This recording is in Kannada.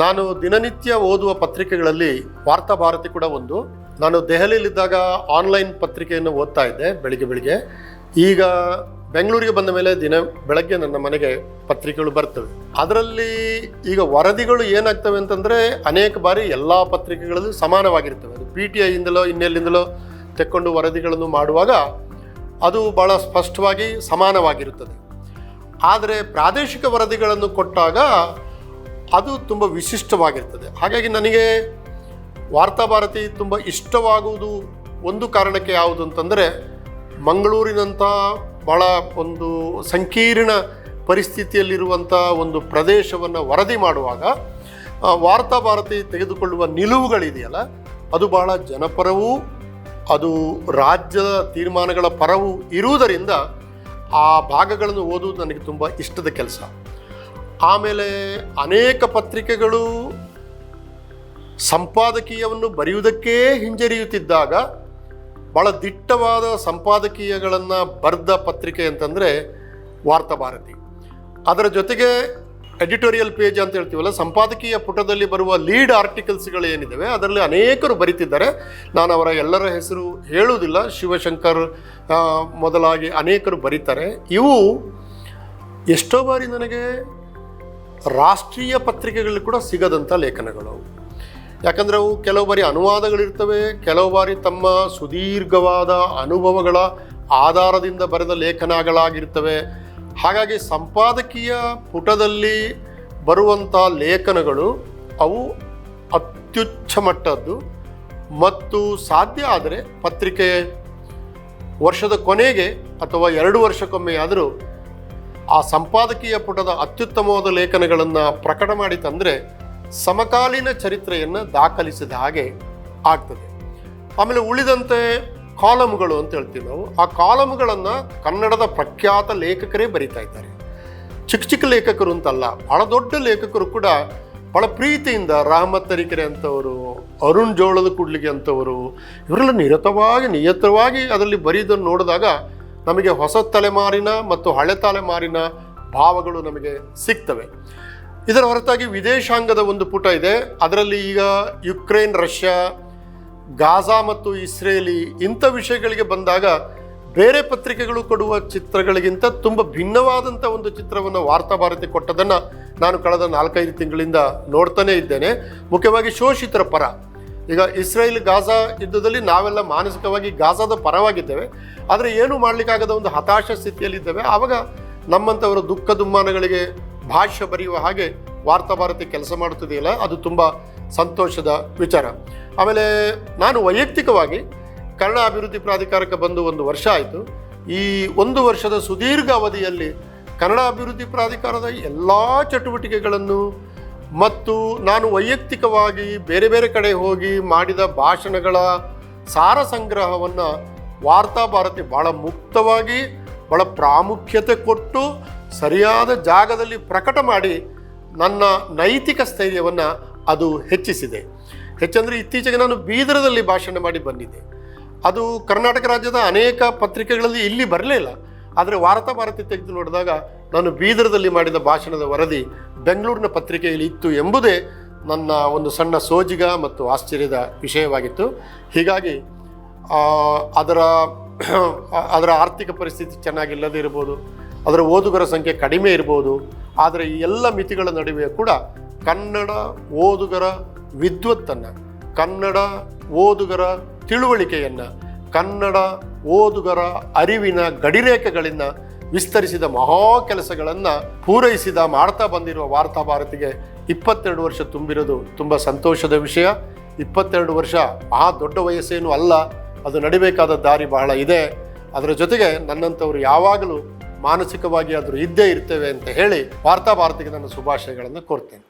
ನಾನು ದಿನನಿತ್ಯ ಓದುವ ಪತ್ರಿಕೆಗಳಲ್ಲಿ ವಾರ್ತಾ ಭಾರತಿ ಕೂಡ ಒಂದು. ನಾನು ದೆಹಲಿಯಲ್ಲಿದ್ದಾಗ ಆನ್ಲೈನ್ ಪತ್ರಿಕೆಯನ್ನು ಓದ್ತಾ ಇದ್ದೆ ಬೆಳಿಗ್ಗೆ ಬೆಳಿಗ್ಗೆ. ಈಗ ಬೆಂಗಳೂರಿಗೆ ಬಂದ ಮೇಲೆ ದಿನ ಬೆಳಗ್ಗೆ ನನ್ನ ಮನೆಗೆ ಪತ್ರಿಕೆಗಳು ಬರ್ತವೆ. ಅದರಲ್ಲಿ ಈಗ ವರದಿಗಳು ಏನಾಗ್ತವೆ ಅಂತಂದರೆ ಅನೇಕ ಬಾರಿ ಎಲ್ಲ ಪತ್ರಿಕೆಗಳಲ್ಲೂ ಸಮಾನವಾಗಿರ್ತವೆ. ಅದು ಪಿ ಟಿ ಐಯಿಂದಲೋ ಇನ್ನೆಲ್ಲಿಂದಲೋ ತೆಕ್ಕೊಂಡು ವರದಿಗಳನ್ನು ಮಾಡುವಾಗ ಅದು ಭಾಳ ಸ್ಪಷ್ಟವಾಗಿ ಸಮಾನವಾಗಿರುತ್ತದೆ. ಆದರೆ ಪ್ರಾದೇಶಿಕ ವರದಿಗಳನ್ನು ಕೊಟ್ಟಾಗ ಅದು ತುಂಬ ವಿಶಿಷ್ಟವಾಗಿರ್ತದೆ. ಹಾಗಾಗಿ ನನಗೆ ವಾರ್ತಾಭಾರತಿ ತುಂಬ ಇಷ್ಟವಾಗುವುದು ಒಂದು ಕಾರಣಕ್ಕೆ ಯಾವುದು ಅಂತಂದರೆ, ಮಂಗಳೂರಿನಂಥ ಭಾಳ ಒಂದು ಸಂಕೀರ್ಣ ಪರಿಸ್ಥಿತಿಯಲ್ಲಿರುವಂಥ ಒಂದು ಪ್ರದೇಶವನ್ನು ವರದಿ ಮಾಡುವಾಗ ವಾರ್ತಾಭಾರತಿ ತೆಗೆದುಕೊಳ್ಳುವ ನಿಲುವುಗಳಿದೆಯಲ್ಲ, ಅದು ಬಹಳ ಜನಪರವೂ, ಅದು ರಾಜ್ಯದ ತೀರ್ಮಾನಗಳ ಪರವೂ ಇರುವುದರಿಂದ ಆ ಭಾಗಗಳನ್ನು ಓದುವುದು ನನಗೆ ತುಂಬ ಇಷ್ಟದ ಕೆಲಸ. ಆಮೇಲೆ ಅನೇಕ ಪತ್ರಿಕೆಗಳು ಸಂಪಾದಕೀಯವನ್ನು ಬರೆಯುವುದಕ್ಕೇ ಹಿಂಜರಿಯುತ್ತಿದ್ದಾಗ ಭಾಳ ದಿಟ್ಟವಾದ ಸಂಪಾದಕೀಯಗಳನ್ನು ಬರೆದ ಪತ್ರಿಕೆ ಅಂತಂದರೆ ವಾರ್ತಾಭಾರತಿ ಅದರ ಜೊತೆಗೆ ಎಡಿಟೋರಿಯಲ್ ಪೇಜ್ ಅಂತ ಹೇಳ್ತೀವಲ್ಲ, ಸಂಪಾದಕೀಯ ಪುಟದಲ್ಲಿ ಬರುವ ಲೀಡ್ ಆರ್ಟಿಕಲ್ಸ್ಗಳು ಏನಿದ್ದಾವೆ ಅದರಲ್ಲಿ ಅನೇಕರು ಬರೀತಿದ್ದಾರೆ. ನಾನು ಅವರ ಎಲ್ಲರ ಹೆಸರು ಹೇಳುವುದಿಲ್ಲ, ಶಿವಶಂಕರ್ ಮೊದಲಾಗಿ ಅನೇಕರು ಬರೀತಾರೆ. ಇವು ಎಷ್ಟೋ ಬಾರಿ ನನಗೆ ರಾಷ್ಟ್ರೀಯ ಪತ್ರಿಕೆಗಳಲ್ಲಿ ಕೂಡ ಸಿಗದಂಥ ಲೇಖನಗಳು ಯಾಕಂದರೆ ಅವು ಕೆಲವು ಬಾರಿ ಅನುವಾದಗಳಿರ್ತವೆ, ಕೆಲವು ಬಾರಿ ತಮ್ಮ ಸುದೀರ್ಘವಾದ ಅನುಭವಗಳ ಆಧಾರದಿಂದ ಬರೆದ ಲೇಖನಗಳಾಗಿರ್ತವೆ. ಹಾಗಾಗಿ ಸಂಪಾದಕೀಯ ಪುಟದಲ್ಲಿ ಬರುವಂಥ ಲೇಖನಗಳು ಅವು ಅತ್ಯುಚ್ಚ ಮಟ್ಟದ್ದು. ಮತ್ತು ಸಾಧ್ಯ ಆದರೆ ಪತ್ರಿಕೆ ವರ್ಷದ ಕೊನೆಗೆ ಅಥವಾ ಎರಡು ವರ್ಷಕ್ಕೊಮ್ಮೆ ಆದರೂ ಆ ಸಂಪಾದಕೀಯ ಪುಟದ ಅತ್ಯುತ್ತಮವಾದ ಲೇಖನಗಳನ್ನು ಪ್ರಕಟ ಮಾಡಿ ತಂದರೆ ಸಮಕಾಲೀನ ಚರಿತ್ರೆಯನ್ನು ದಾಖಲಿಸಿದ ಹಾಗೆ ಆಗ್ತದೆ. ಆಮೇಲೆ ಉಳಿದಂತೆ ಕಾಲಮ್ಗಳು ಅಂತ ಹೇಳ್ತೀವಿ ನಾವು. ಆ ಕಾಲಮ್ಗಳನ್ನು ಕನ್ನಡದ ಪ್ರಖ್ಯಾತ ಲೇಖಕರೇ ಬರಿತಾ ಇದ್ದಾರೆ. ಚಿಕ್ಕ ಚಿಕ್ಕ ಲೇಖಕರು ಅಂತಲ್ಲ, ಬಹಳ ದೊಡ್ಡ ಲೇಖಕರು ಕೂಡ ಬಹಳ ಪ್ರೀತಿಯಿಂದ ರಾಮತ್ ತರೀಕೆರೆ ಅಂಥವರು ಅರುಣ್ ಜೋಳದ ಕೂಡ್ಲಿಗೆ ಅಂಥವರು ಇವರೆಲ್ಲ ನಿರತವಾಗಿ ನಿಯತವಾಗಿ ಅದರಲ್ಲಿ ಬರೀದನ್ನು ನೋಡಿದಾಗ ನಮಗೆ ಹೊಸ ತಲೆಮಾರಿನ ಮತ್ತು ಹಳೆ ತಲೆಮಾರಿನ ಭಾವಗಳು ನಮಗೆ ಸಿಗ್ತವೆ. ಇದರ ಹೊರತಾಗಿ ವಿದೇಶಾಂಗದ ಒಂದು ಪುಟ ಇದೆ. ಅದರಲ್ಲಿ ಈಗ ಯುಕ್ರೇನ್, ರಷ್ಯಾ, ಗಾಜಾ ಮತ್ತು ಇಸ್ರೇಲಿ ಇಂಥ ವಿಷಯಗಳಿಗೆ ಬಂದಾಗ ಬೇರೆ ಪತ್ರಿಕೆಗಳು ಕೊಡುವ ಚಿತ್ರಗಳಿಗಿಂತ ತುಂಬ ಭಿನ್ನವಾದಂಥ ಒಂದು ಚಿತ್ರವನ್ನು ವಾರ್ತಾ ಭಾರತಿ ಕೊಟ್ಟದನ್ನು ನಾನು ಕಳೆದ ನಾಲ್ಕೈದು ತಿಂಗಳಿಂದ ನೋಡ್ತಾನೇ ಇದ್ದೇನೆ. ಮುಖ್ಯವಾಗಿ ಶೋಷಿತರ ಪರ. ಈಗ ಇಸ್ರೇಲ್ ಗಾಜಾ ಯುದ್ಧದಲ್ಲಿ ನಾವೆಲ್ಲ ಮಾನಸಿಕವಾಗಿ ಗಾಜಾದ ಪರವಾಗಿದ್ದೇವೆ, ಆದರೆ ಏನು ಮಾಡಲಿಕ್ಕಾಗದ ಒಂದು ಹತಾಶ ಸ್ಥಿತಿಯಲ್ಲಿದ್ದೇವೆ. ಆವಾಗ ನಮ್ಮಂಥವರ ದುಃಖ ದುಮ್ಮಾನಗಳಿಗೆ ಭಾಷ್ಯ ಬರೆಯುವ ಹಾಗೆ ವಾರ್ತಾಭಾರತಿ ಕೆಲಸ ಮಾಡುತ್ತಿದೆಯಲ್ಲ ಅದು ತುಂಬ ಸಂತೋಷದ ವಿಚಾರ. ಆಮೇಲೆ ನಾನು ವೈಯಕ್ತಿಕವಾಗಿ ಕನ್ನಡ ಅಭಿವೃದ್ಧಿ ಪ್ರಾಧಿಕಾರಕ್ಕೆ ಬಂದು ಒಂದು ವರ್ಷ ಆಯಿತು. ಈ ಒಂದು ವರ್ಷದ ಸುದೀರ್ಘ ಅವಧಿಯಲ್ಲಿ ಕನ್ನಡ ಅಭಿವೃದ್ಧಿ ಪ್ರಾಧಿಕಾರದ ಎಲ್ಲ ಚಟುವಟಿಕೆಗಳನ್ನು ಮತ್ತು ನಾನು ವೈಯಕ್ತಿಕವಾಗಿ ಬೇರೆ ಬೇರೆ ಕಡೆ ಹೋಗಿ ಮಾಡಿದ ಭಾಷಣಗಳ ಸಾರ ಸಂಗ್ರಹವನ್ನು ವಾರ್ತಾಭಾರತಿ ಭಾಳ ಮುಕ್ತವಾಗಿ ಭಾಳ ಪ್ರಾಮುಖ್ಯತೆ ಕೊಟ್ಟು ಸರಿಯಾದ ಜಾಗದಲ್ಲಿ ಪ್ರಕಟ ಮಾಡಿ ನನ್ನ ನೈತಿಕ ಸ್ಥೈರ್ಯವನ್ನು ಅದು ಹೆಚ್ಚಿಸಿದೆ. ಹೆಚ್ಚಂದರೆ ಇತ್ತೀಚೆಗೆ ನಾನು ಬೀದರದಲ್ಲಿ ಭಾಷಣ ಮಾಡಿ ಬಂದಿದ್ದೆ. ಅದು ಕರ್ನಾಟಕ ರಾಜ್ಯದ ಅನೇಕ ಪತ್ರಿಕೆಗಳಲ್ಲಿ ಇಲ್ಲಿ ಬರಲಿಲ್ಲ ಆದರೆ ವಾರ್ತಾ ಭಾರತಿ ತೆಗೆದು ನೋಡಿದಾಗ ನಾನು ಬೀದರದಲ್ಲಿ ಮಾಡಿದ ಭಾಷಣದ ವರದಿ ಬೆಂಗಳೂರಿನ ಪತ್ರಿಕೆಯಲ್ಲಿ ಇತ್ತು ಎಂಬುದೇ ನನ್ನ ಒಂದು ಸಣ್ಣ ಸೋಜಿಗ ಮತ್ತು ಆಶ್ಚರ್ಯದ ವಿಷಯವಾಗಿತ್ತು. ಹೀಗಾಗಿ ಅದರ ಅದರ ಆರ್ಥಿಕ ಪರಿಸ್ಥಿತಿ ಚೆನ್ನಾಗಿಲ್ಲದೆ ಇರ್ಬೋದು, ಅದರ ಓದುಗರ ಸಂಖ್ಯೆ ಕಡಿಮೆ ಇರ್ಬೋದು, ಆದರೆ ಈ ಎಲ್ಲ ಮಿತಿಗಳ ನಡುವೆ ಕೂಡ ಕನ್ನಡ ಓದುಗರ ವಿದ್ವತ್ತನ್ನು, ಕನ್ನಡ ಓದುಗರ ತಿಳುವಳಿಕೆಯನ್ನು, ಕನ್ನಡ ಓದುಗರ ಅರಿವಿನ ಗಡಿರೇಖೆಗಳಿಂದ ವಿಸ್ತರಿಸಿದ ಮಹಾ ಕೆಲಸಗಳನ್ನು ಪೂರೈಸಿದ ಮಾಡ್ತಾ ಬಂದಿರುವ ವಾರ್ತಾ ಭಾರತಿಗೆ ಇಪ್ಪತ್ತೆರಡು ವರ್ಷ ತುಂಬಿರೋದು ತುಂಬ ಸಂತೋಷದ ವಿಷಯ. ಇಪ್ಪತ್ತೆರಡು ವರ್ಷ ಆ ದೊಡ್ಡ ವಯಸ್ಸೇನು ಅಲ್ಲ, ಅದು ನಡಿಬೇಕಾದ ದಾರಿ ಬಹಳ ಇದೆ. ಅದರ ಜೊತೆಗೆ ನನ್ನಂಥವ್ರು ಯಾವಾಗಲೂ ಮಾನಸಿಕವಾಗಿ ಆದರೂ ಇದ್ದೇ ಇರ್ತೇವೆ ಅಂತ ಹೇಳಿ ವಾರ್ತಾ ಭಾರತಿಗೆ ನನ್ನ ಶುಭಾಶಯಗಳನ್ನು ಕೋರ್ತೇನೆ.